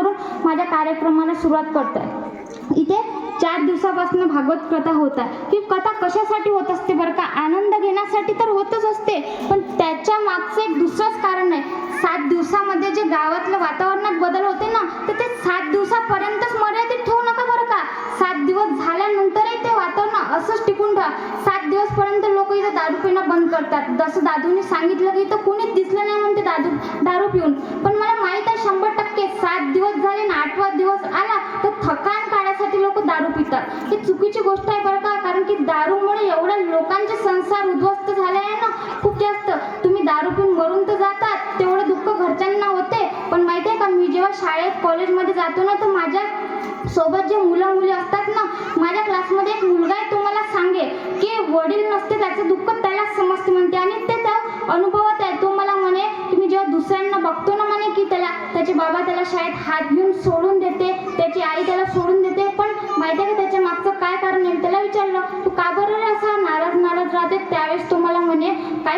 करून माझ्या कार्यक्रमाला सुरुवात करत आहे इथे चार दिवसापासून भागवत कथा होत आहे. ही कथा कशासाठी होत असते बरं का? आनंद घेण्यासाठी तर होतच असते. पण त्याच्या मागचं एक दुसरंच कारण आहे. सात दिवसामध्ये जे गावातलं वातावरणात बदल होते ना तर ते सात दिवसापर्यंतच मर्यादित ठेवू नका बरं का. सात दिवस झाल्यानंतरही ते वातावरण असंच टिकून ठेवा सात दिवसपर्यंत लोक इथं दारू पिणं बंद करतात. जसं दादूने सांगितलं की इथं कोणीच दिसलं नाही म्हणते दादू दारू पिऊन. पण म्हणतात ही चुकीची गोष्ट आहे बरं का? कारण की दारूमुळे एवढ्या लोकांचे संसार उद्ध्वस्त झाले आहे ना? खूप जास्त. तुम्ही दारू पिऊन मरून तर जातात. तेवढं दुःख घरच्यांना होते. पण माहिती आहे का मी जेव्हा शाळेत कॉलेजमध्ये जातो ना तर माझ्या सोबत जे मुलं मुली असतात ना माझ्या क्लासमध्ये एक मुलगा आहे तो मला सांगे की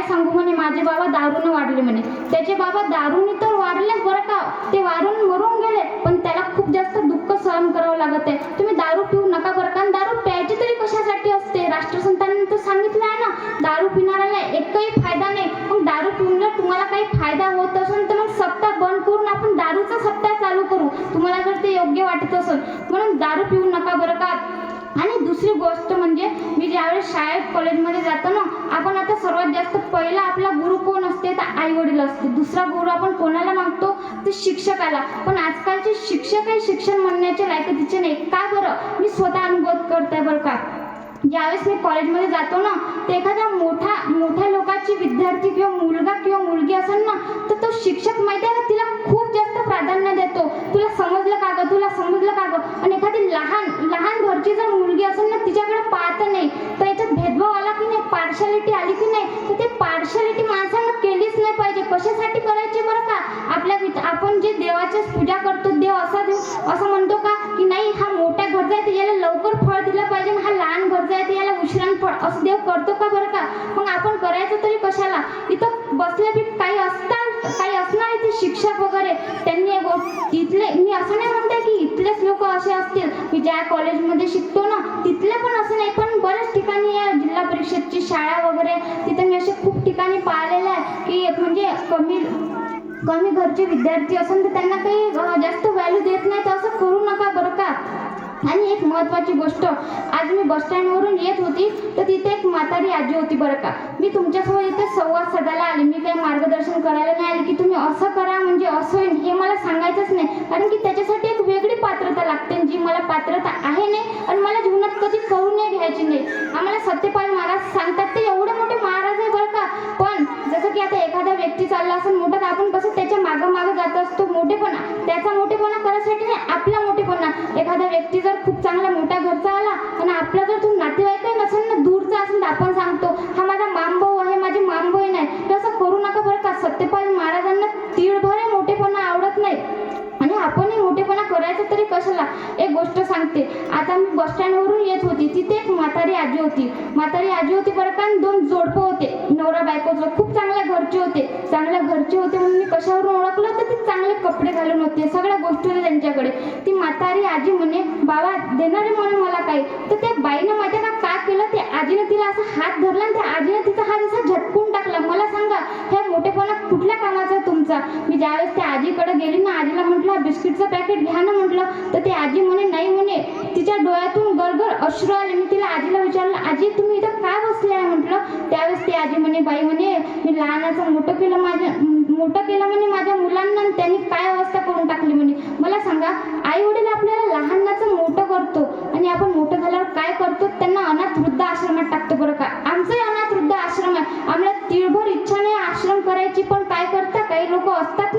काय सांगू म्हणे माझे बाबा दारूने वाढले म्हणे. त्याचे बाबा दारूने तर वाढलेच बरं का? ते वारून मरून गेले. पण त्याला खूप जास्त दुःख सहन करावं लागत आहे. तुम्ही दारू पिऊ नका बरं का? दारू प्यायची तरी कशासाठी असते? राष्ट्रसंतांनी तर सांगितलं आहे ना दारू पिणाऱ्याला एकही फायदा नाही. मग दारू पिऊन जर तुम्हाला काही फायदा होत असेल तर मग सप्ताह बंद करून आपण दारूचा सप्ताह चालू करू. तुम्हाला जर ते योग्य वाटत असेल. म्हणून दारू पिऊ नका बरं का? आणि दुसरी गोष्ट शाळेत कॉलेजमध्ये जातो ना आपण आता सर्वात जास्त पहिला आपला गुरु कोण असते? तर आई वडील असते. दुसरा गुरु आपण कोणाला मागतो तर शिक्षकाला. पण आजकालचे शिक्षक हे शिक्षण म्हणण्याचे लायकतीचे नाही. का बरं? मी स्वतः अनुभव करते बरं का. ज्यावेळेस मी कॉलेजमध्ये जातो ना तर एखादा मोठा मोठ्या लोकांची विद्यार्थी किंवा मुलगा किंवा मुलगी असेल ना तर तो शिक्षक माहिती आहे ना तिला खूप जास्त प्राधान्य देतो. तुला समजलं का गं? तुला समजलं का गं? आणि एखादी लहान लहान घरची जर मुलगी असेल ना तिच्याकडे पाहत नाही. कमी घरचे विद्यार्थी असून तर त्यांना काही जास्त व्हॅल्यू देत नाही तर असं करू नका बरं का? आणि एक महत्त्वाची गोष्ट आज मी बसस्टँडवरून येत होती तर तिथे एक म्हातारी आजी होती बरं का? मी तुमच्यासोबत इथे संवाद साधायला आले. मी काही मार्गदर्शन करायला नाही आले की तुम्ही असं करा म्हणजे असं होईल हे मला सांगायचंच नाही. कारण की त्याच्यासाठी एक वेगळी पात्रता लागते जी मला पात्रता आहे नाही आणि मला जीवनात कधी करू नाही घ्यायची नाही. आम्हाला सत्यपाल महाराज सांगतात ते एवढे मोठे महाराज आहे बरं का? पण जसं की आता एखादा व्यक्ती चालला असेल मोठा मोठेपणा त्याचा मोठेपणा करायसाठी नाही आपला मोठेपणा. एखादा व्यक्ती जर खूप चांगला मोठ्या घरचा आला आणि आपला जर तो नातेवाईकही नसेल ना दूरचा असेल तर आपण सांगतो हा माझा मामभाऊ आहे माझी मामभाई नाही तर असं करू नका बरं का सत्यपाल महाराजांना तीळभरे मोठेपणा आवडत नाही. आणि आपणही मोठेपणा करायचं तरी कशाला? सांगते. आता मी बस स्टँडवरून येत होती. तिथे एक म्हातारी आजी होती. म्हातारी आजी होती बरं का दोन जोडपं होते. नवरा बायकोचं. खूप चांगल्या घरचे होते. चांगल्या घरचे होते म्हणून मी कशावरून ओळखलं तर ते चांगले कपडे घालून होते. सगळ्या गोष्टी होत्या त्यांच्याकडे. ती म्हातारी आजी म्हणे बाबा देणारे म्हणे मला काही. तर त्या बाईनं माझ्या का काय केलं? ते आजीने तिला असा हात धरला आणि त्या आजीने तिचा हात असा झटकून टाकला. मला सांगा ह्या मोठेपणा कुठल्या कामाचा आहे तुमचा? मी ज्यावेळेस त्या आजीकडे गेली ना आजीला म्हटलं बिस्किटचं पॅकेट घ्या ना म्हटलं. तर ती आजी म्हणे नाही म्हणे तिच्या डोळ्यातून गरगर अश्रू आले. मी तिला आजीला विचारलं आजी तुम्ही इथं काय बसले आहे म्हटलं त्यावेळेस ती आजी म्हणे बाई म्हणे मी लहानाचं मोठं केलं माझ्या मोठं केलं म्हणे माझ्या मुलांना त्यांनी काय अवस्था करून टाकली म्हणे. मला सांगा आई वडील आपल्याला लहानाचं मोठं करतो आणि आपण मोठं झाल्यावर काय करतो? त्यांना अनाथ वृद्ध आश्रमात टाकतो बरं का? आमचंही अनाथ वृद्ध आश्रम आहे. आम्हाला तिळभर इच्छा नाही आश्रम करायची पण काय करता? काही लोक असतात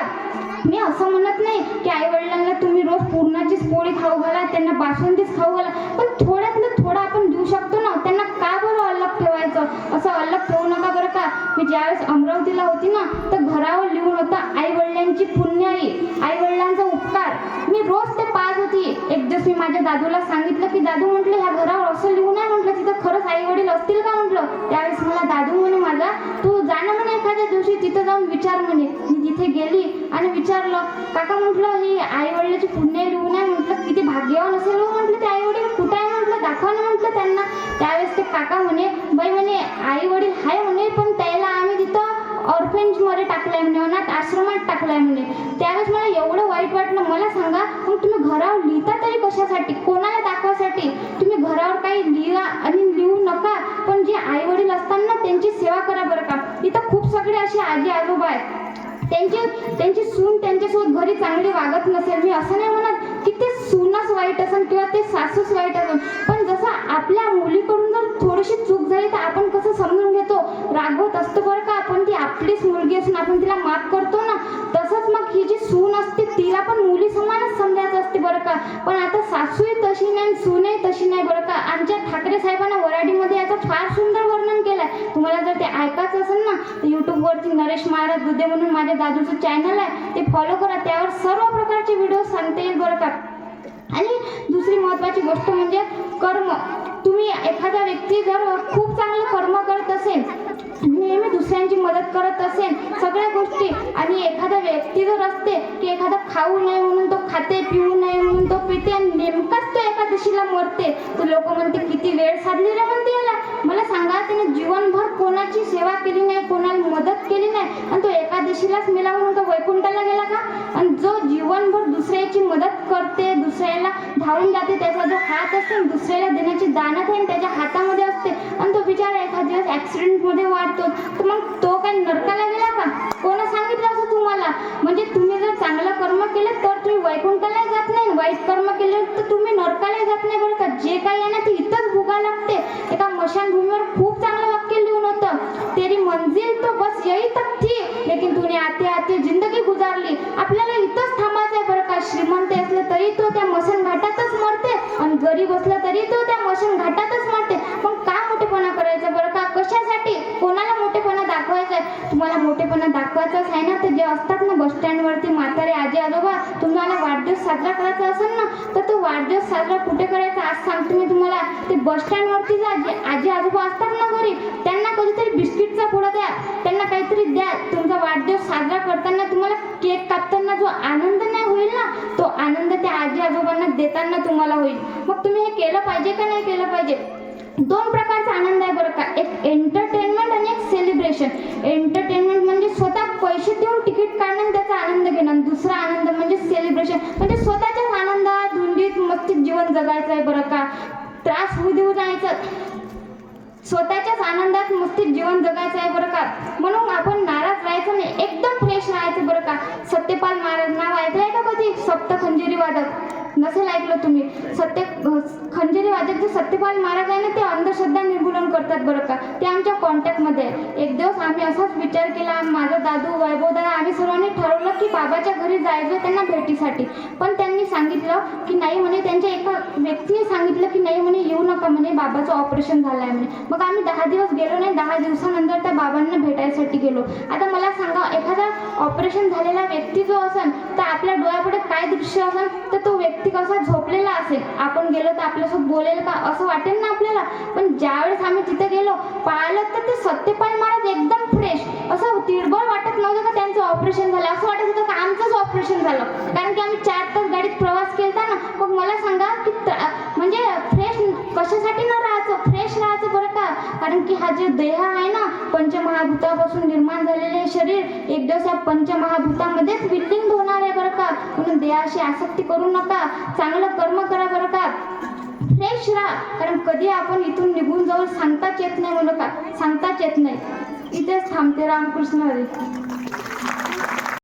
नाही मी असं म्हणत नाही की आई वडिलांना तुम्ही रोज पूर्णाचीच पोळी खाऊ घाला त्यांना बासुंदीच खाऊ घाला. पण थोड्यातलं थोडं आपण देऊ शकतो ना त्यांना का बरं अलग ठेवायचं? असं अलग ठेवू नका बरं का? मी ज्यावेळेस अमरावतीला होती ना तर घरावर लिहून होतं आई वडिलांची पुण्याई आई वडिलांचा उपकार. मी रोज ते पाहत होती. एक दिवस मी माझ्या दादूला सांगितलं की दादू म्हटलं ह्या घरावर असं लिहून आहे म्हटलं तिथं खरंच आई वडील असतील का? म्हटलं. त्यावेळेस मला दादू म्हणून माझा तू जाणं म्हणे एखाद्या दिवशी तिथं जाऊन विचार म्हणे. मी तिथे गेली. विचारलं काका म्हटलं हे आई वडिलाचे पुण्य लिहून आहे. म्हटलं किती भाग्यवान असेल हो म्हटलं ते आई वडील कुठं आहे? म्हटलं दाखवा ना म्हटलं त्यांना. त्यावेळेस ते काका म्हणे बाई म्हणे आई वडील आहे म्हणे पण त्याला आम्ही तिथं ऑर्फेंजमध्ये टाकलंय म्हणे अनाथ आश्रमात टाकलंय म्हणे. त्यावेळेस मला एवढं वाईट वाटलं. मला सांगा मग तुम्ही घरावर लिहिता तरी कशासाठी? कोणाला दाखवासाठी? तुम्ही घरावर काही लिहा आणि लिहू नका पण जे आई वडील असताना त्यांची सेवा करा बरं का. इथं खूप सगळे असे आजी आजोबा आहेत. त्यांचे त्यांची सून त्यांच्यासोबत घरी चांगली वागत नसेल. मी असं नाही म्हणत की ते सूनच वाईट असेल किंवा ते सासूच वाईट असेल पण जसं आपल्या मुलीकडून जर थोडीशी चूक झाली तर आपण कसं समजून घेतो? रागवत असतो बरं का आपण. ती आपलीच मुलगी असून आपण तिला माफ करतो ना? तसंच मग ही जी सून असते तिला पण मुली समानच समजायचं असते बरं का? पण आता सासूही तशी नाही सुने तशी नाही बरं का? आमच्या ठाकरे साहेबांना वराडीमध्ये याचं फार सुंदर वर्णन केलं आहे तुम्हाला जर ते ऐकायचं असेल ना तर यूट्यूबवरती नरेश महाराज दुधे म्हणून माझ्या दादूचं चॅनल आहे. ते फॉलो करा. त्यावर सर्व प्रकारचे व्हिडिओ सांगता येईल बरं का? आणि दुसरी महत्त्वाची गोष्ट म्हणजे कर्म. तुम्ही एखादा व्यक्ती जर खूप चांगलं कर्म करत असेल नेहमी दुसऱ्यांची मदत करत असेल सगळ्या गोष्टी. आणि एखादा व्यक्ती जर असते की एखादा खाऊ नये म्हणून तो खाते पिऊ नये म्हणून तो पिते आणि नेमकाच तो एकादशीला मरते तर लोक म्हणते किती वेळ साधली रे म्हणते याला. मला सांगा त्याने जीवनभर कोणाची सेवा केली नाही कोणाला मदत केली नाही आणि तो एकादशीलाच मेला म्हणून तो वैकुंठाला गेला का? आणि जो जीवनभर दुसऱ्याची मदत करते दुसऱ्याला धावून जाते त्याचा जो हात असेल दुसऱ्याला देण्याची दानत आहे आणि त्याच्या हातामध्ये असते आणि तो बिचारा एखाद दिवस मध्ये वाढतो. तर मग तो काय नरकाला गेला का? कोणा सांगितलं असं तुम्हाला? म्हणजे तुम्ही जर चांगलं कर्म केलं तर तुम्ही वैकुंठाला जात नाही. वाईट कर्म केले तर तुम्ही नरकाला जात नाही बरं का? जे काही आहे ना ते इथंच भोगा लागते. एका मशानभूमीवर खूप तुम्हाला मोठेपणा दाखवायचाच आहे ना? तर जे असतात ना बस स्टँडवरती म्हातारे आजी आजोबा तुम्हाला वाढदिवस साजरा करायचा असेल ना तर तो वाढदिवस साजरा कुठे करायचा? आज सांगतो मी तुम्हाला. ते बस स्टँडवरती जा जे आजी आजोबा असतात ना घरी त्यांना कधीतरी बिस्किटचा पुडा द्या. त्यांना काहीतरी द्या. तुमचा वाढदिवस साजरा करताना तुम्हाला केक कापताना जो आनंद नाही होईल ना तो आनंद त्या आजी आजोबांना देताना तुम्हाला होईल. मग तुम्ही हे केलं पाहिजे का नाही केलं पाहिजे? दोन प्रकार आनंद आहे बरं का. एक एंटरटेनमेंट आणि एक सेलिब्रेशन एंटरटेनमेंट म्हणजे स्वतः पैसे देऊन तिकीट काढणं त्याचा आनंद घेणं. दुसरा आनंद म्हणजे सेलिब्रेशन म्हणजे स्वतःच्याच आनंदात धुंडीत मस्तीत जीवन जगायचं आहे बरं का. त्रास होऊ देऊ जायचं. स्वतःच्याच आनंदात मस्तीत जीवन जगायचं आहे बरं का. म्हणून आपण नाराज राहायचं नाही. एकदम फ्रेश राहायचं बरं का. सत्यपाल महाराज नाव ऐकलंय का कधी सप्त खंजिरी वादक. नसेल ऐकलं तुम्ही. सत्य खंजिरी वादक जे सत्यपाल महाराज आहे ना ते अंधश्रद्धा निर्मूलन करतात बरं का? ते आमच्या कॉन्टॅक्टमध्ये आहे. एक दिवस आम्ही असाच विचार केला माझा दादू वैभव दादा आम्ही सर्वांनी ठरवलं की बाबाच्या घरी जायचं त्यांना भेटीसाठी. पण त्यांनी सांगितलं की नाही म्हणे त्यांच्या एका व्यक्तीने सांगितलं की नाही म्हणे येऊ नका म्हणे बाबाचं ऑपरेशन झालं आहे म्हणे. मग आम्ही दहा दिवस गेलो नाही दहा दिवसानंतर त्या बाबांना भेटायसाठी गेलो. आता मला सांगा एखादा ऑपरेशन झालेला व्यक्ती जो असेल तर आपल्या डोळ्यापुढे काय दृश्य असेल तर तो व्यक्ती कसा झोपलेला असेल? आपण गेलो तर आपल्यासोबत बोलेल का? असं वाटेल ना आपल्याला? पण ज्यावेळेस आम्ही तिथे गेलो पाहिलं शरीर एक दिवस या पंचमहाभूतामध्येच विलीन होणार आहे बरं का? म्हणून देहाशी आसक्ती करू नका चांगलं कर्म करा बरं का? फ्रेश राहा. कारण कधी आपण इथून निघून जाऊन सांगताच येत नाही म्हणू का? सांगताच येत नाही. इथेच थांबते रामकृष्ण हरी.